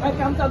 Vai cantar.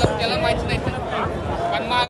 त्याला त्याला माहिती नाही पण मग